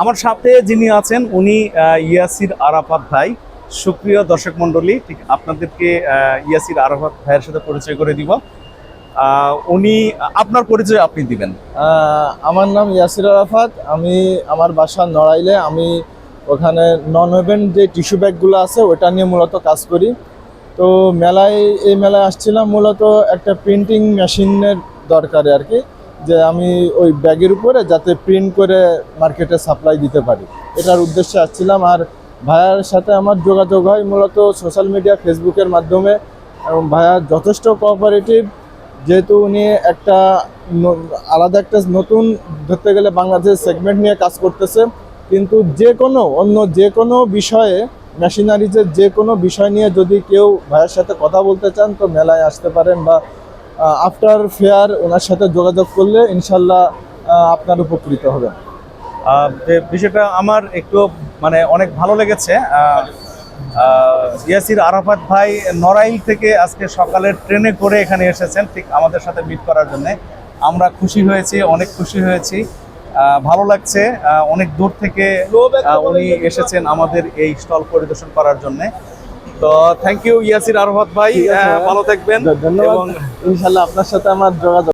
আমার সাথে যিনি আছেন, উনি ইয়াসির আরাফাত ভাই। সুপ্রিয় দর্শক মণ্ডলী, ঠিক আপনাদেরকে ইয়াসির আরাফাত ভাইয়ের সাথে পরিচয় করে দিব। উনি, আপনার পরিচয় আপনি দিবেন। আমার নাম ইয়াসির আরাফাত। আমি আমার বাসা নড়াইলে আমি ওখানে নন ওভেন যে টিস্যু ব্যাগগুলো আছে ওটা নিয়ে মূলত কাজ করি। তো মেলায়, এই মেলায় আসছিলাম মূলত একটা প্রিন্টিং মেশিনের দরকারে আর কি। যে আমি ওই ব্যাগের উপরে যাতে প্রিন্ট করে মার্কেটে সাপ্লাই দিতে পারি। এটার উদ্দেশ্যে আসছিলাম আর ভাইয়ার সাথে আমার যোগাযোগ হয় মূলত সোশ্যাল মিডিয়া ফেসবুকের মাধ্যমে এবং ভাইয়া যথেষ্ট কোঅপারেটিভ যেহেতু উনি একটা আলাদা একটা নতুন ধরতে গেলে বাংলাদেশের সেগমেন্ট নিয়ে কাজ করতেছে। কিন্তু যে কোনো, অন্য যে কোনো বিষয়ে মেশিনারিজের যে কোনো বিষয় নিয়ে যদি কেউ ভাইয়ের সাথে কথা বলতে চান, তো মেলায় আসতে পারেন বা আফটার ফেয়ার ওনার সাথে যোগাযোগ করলে ইনশাল্লাহ আপনার উপকৃত হবেন বিষয়টা আমার একটু মানে অনেক ভালো লেগেছে ইয়াসির আরাফাত ভাই নড়াইল থেকে আজকে সকালের ট্রেনে করে এখানে এসেছেন, ঠিক আমাদের সাথে মিট করার জন্য। আমরা খুশি হয়েছি, অনেক খুশি হয়েছি। ভালো লাগছে অনেক দূর থেকে উনি এসেছেন আমাদের এই স্টল পরিদর্শন করার জন্য। তো থ্যাংক ইউ ইয়াসির আরফাত ভাই। ভাই। ভালো থাকবেন। এবং ইনশাল্লাহ আপনার সাথে আমার যোগাযোগ